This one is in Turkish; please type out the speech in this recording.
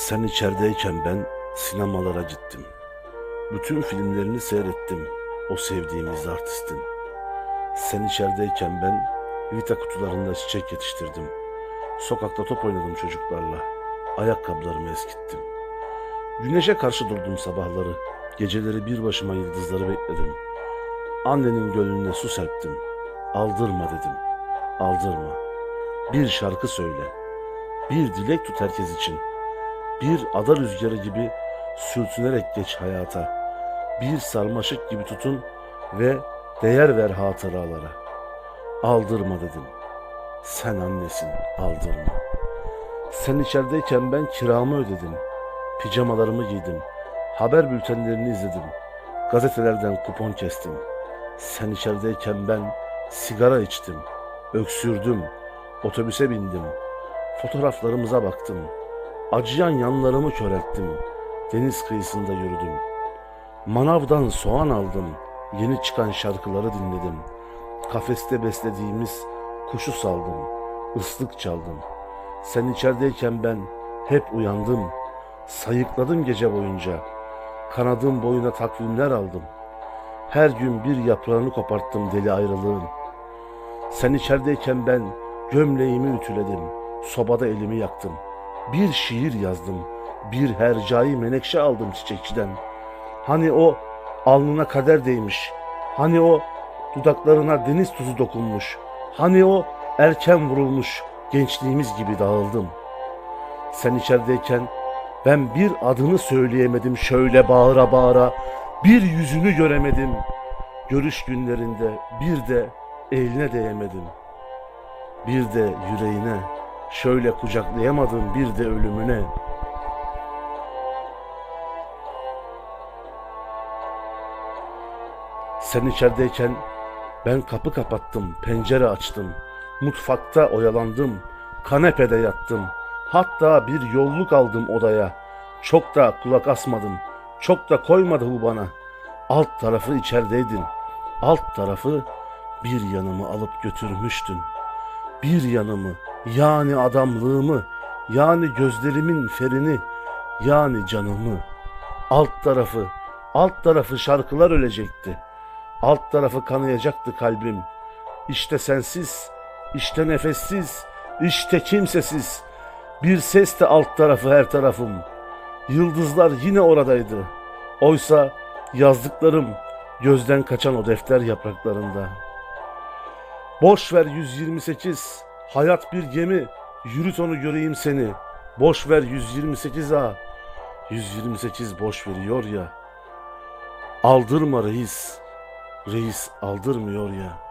Sen içerideyken ben sinemalara gittim. Bütün filmlerini seyrettim. O sevdiğimiz artistin. Sen içerideyken ben vita kutularında çiçek yetiştirdim. Sokakta top oynadım çocuklarla. Ayakkabılarımı eskittim. Güneşe karşı durdum sabahları. Geceleri bir başıma yıldızları bekledim. Annenin gönlüne su serptim. Aldırma dedim. Aldırma. Bir şarkı söyle. Bir dilek tut herkes için. Bir ada rüzgarı gibi sürtünerek geç hayata. Bir sarmaşık gibi tutun ve değer ver hatıralara. Aldırma dedim. Sen annesin, aldırma. Sen içerideyken ben kiramı ödedim. Pijamalarımı giydim. Haber bültenlerini izledim. Gazetelerden kupon kestim. Sen içerideyken ben sigara içtim. Öksürdüm. Otobüse bindim. Fotoğraflarımıza baktım. Acıyan yanlarımı körelttim. Deniz kıyısında yürüdüm. Manavdan soğan aldım. Yeni çıkan şarkıları dinledim. Kafeste beslediğimiz kuşu saldım. Islık çaldım. Sen içerideyken ben hep uyandım. Sayıkladım gece boyunca. Kanadım boyuna takvimler aldım. Her gün bir yaprağını koparttım deli ayrılığın. Sen içerideyken ben gömleğimi ütüledim. Sobada elimi yaktım. Bir şiir yazdım. Bir hercai menekşe aldım çiçekçiden. Hani o alnına kader değmiş. Hani o dudaklarına deniz tuzu dokunmuş. Hani o erken vurulmuş gençliğimiz gibi dağıldım. Sen içerideyken ben bir adını söyleyemedim şöyle bağıra bağıra. Bir yüzünü göremedim. Görüş günlerinde bir de eline değemedim. Bir de yüreğine şöyle kucaklayamadım bir de ölümüne. Sen içerideyken ben kapı kapattım, pencere açtım. Mutfakta oyalandım, kanepede yattım. Hatta bir yolluk aldım odaya. Çok da kulak asmadım, çok da koymadı bu bana. Alt tarafı içerideydin, alt tarafı bir yanımı alıp götürmüştün. Bir yanımı, yani adamlığımı, yani gözlerimin ferini, yani canımı. Alt tarafı, alt tarafı şarkılar ölecekti. Alt tarafı kanayacaktı kalbim. İşte sensiz, işte nefessiz, işte kimsesiz. Bir ses de alt tarafı her tarafım. Yıldızlar yine oradaydı. Oysa yazdıklarım gözden kaçan o defter yapraklarında. Boş ver 128, hayat bir gemi, yürüt onu göreyim seni. Boş ver 128 ha, 128 boş veriyor ya. Aldırma reis, reis aldırmıyor ya.